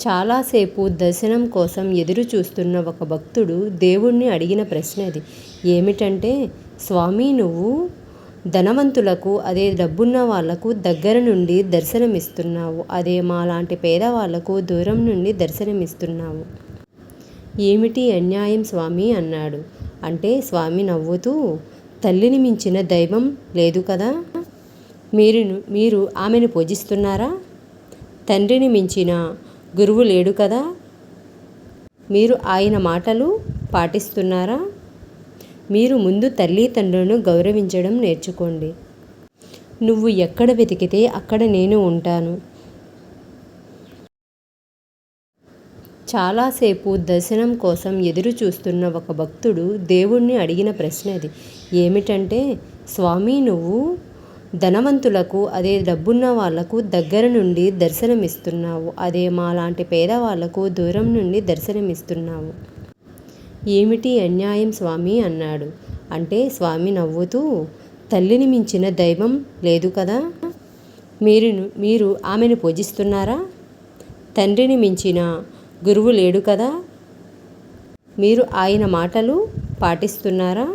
చాలాసేపు దర్శనం కోసం ఎదురు చూస్తున్న ఒక భక్తుడు దేవుణ్ణి అడిగిన ప్రశ్న అది. ఏమిటంటే స్వామి నువ్వు ధనవంతులకు అదే డబ్బున్న వాళ్ళకు దగ్గర నుండి దర్శనమిస్తున్నావు అదే మాలాంటి పేదవాళ్ళకు దూరం నుండి దర్శనమిస్తున్నావు. ఏమిటి అన్యాయం స్వామి? అన్నాడు. అంటే స్వామి నవ్వుతూ తల్లిని మించిన దైవం లేదు కదా? మీరు మీరు ఆమెను పూజిస్తున్నారా? తండ్రిని మించిన గురువు లేడు కదా? మీరు ఆయన మాటలు పాటిస్తున్నారా? మీరు ముందు తల్లిదండ్రులను గౌరవించడం నేర్చుకోండి. నువ్వు ఎక్కడ వెతికితే అక్కడ నేను ఉంటాను. చాలాసేపు దర్శనం కోసం ఎదురు చూస్తున్న ఒక భక్తుడు దేవుణ్ణి అడిగిన ప్రశ్న అది. ఏమిటంటే స్వామి నువ్వు ధనవంతులకు అదే డబ్బున్న వాళ్ళకు దగ్గర నుండి దర్శనమిస్తున్నావు. అదే మాలాంటి పేదవాళ్ళకు దూరం నుండి దర్శనమిస్తున్నావు. ఏమిటి అన్యాయం స్వామి అన్నాడు. అంటే స్వామి నవ్వుతూ తల్లిని మించిన దైవం లేదు కదా? మీరు మీరు ఆమెను పూజిస్తున్నారా? తండ్రిని మించిన గురువు లేడు కదా? మీరు ఆయన మాటలు పాటిస్తున్నారా?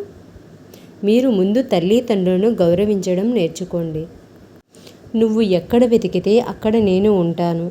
మీరు ముందు తల్లిదండ్రులను గౌరవించడం నేర్చుకోండి. నువ్వు ఎక్కడ వెతికితే అక్కడ నేను ఉంటాను.